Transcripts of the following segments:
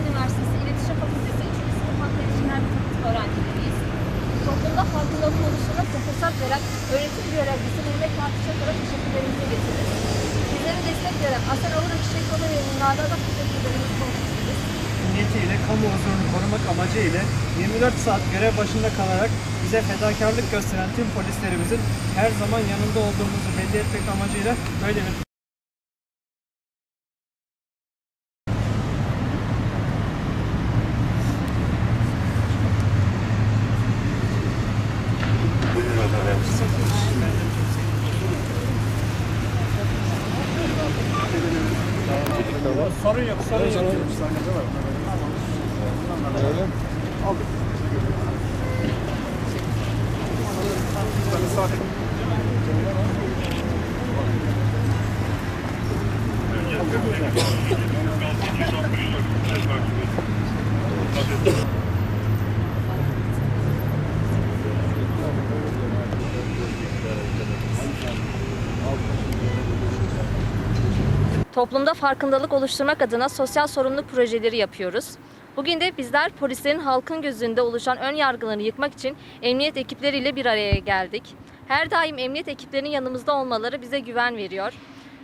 Üniversitesi İletişim Fakültesi 3. sınıf hatta iletişimler bitirdik öğrencileriyiz. Toplumda farkındalığın oluşuna fırsat veren öğretim görevlisi Mehmet Fatih Çakır'a teşekkürlerimizi getiririz. Bizlere destek veren Asel Avrupa Çiçek Kola yayınlarda da teşekkürlerimizi konuşuyoruz. Niyetiyle kamu huzurunu korumak amacı ile 24 saat görev başında kalarak bize fedakarlık gösteren tüm polislerimizin her zaman yanında olduğumuzu belli etmek amacıyla böyle bir Sorun yok, sorun yok. Toplumda farkındalık oluşturmak adına sosyal sorumluluk projeleri yapıyoruz. Bugün de bizler polislerin halkın gözünde oluşan ön yargılarını yıkmak için emniyet ekipleriyle bir araya geldik. Her daim emniyet ekiplerinin yanımızda olmaları bize güven veriyor.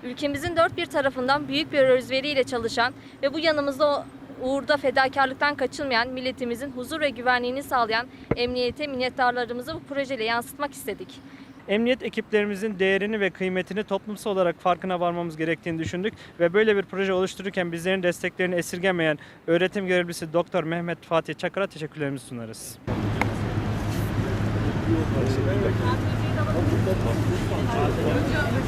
Ülkemizin dört bir tarafından büyük bir özveriyle çalışan ve bu yanımızda uğurda fedakarlıktan kaçınmayan milletimizin huzur ve güvenliğini sağlayan emniyete minnettarlarımızı bu projeyle yansıtmak istedik. Emniyet ekiplerimizin değerini ve kıymetini toplumsal olarak farkına varmamız gerektiğini düşündük ve böyle bir proje oluştururken bizlerin desteklerini esirgemeyen öğretim görevlisi Doktor Mehmet Fatih Çakır'a teşekkürlerimizi sunarız.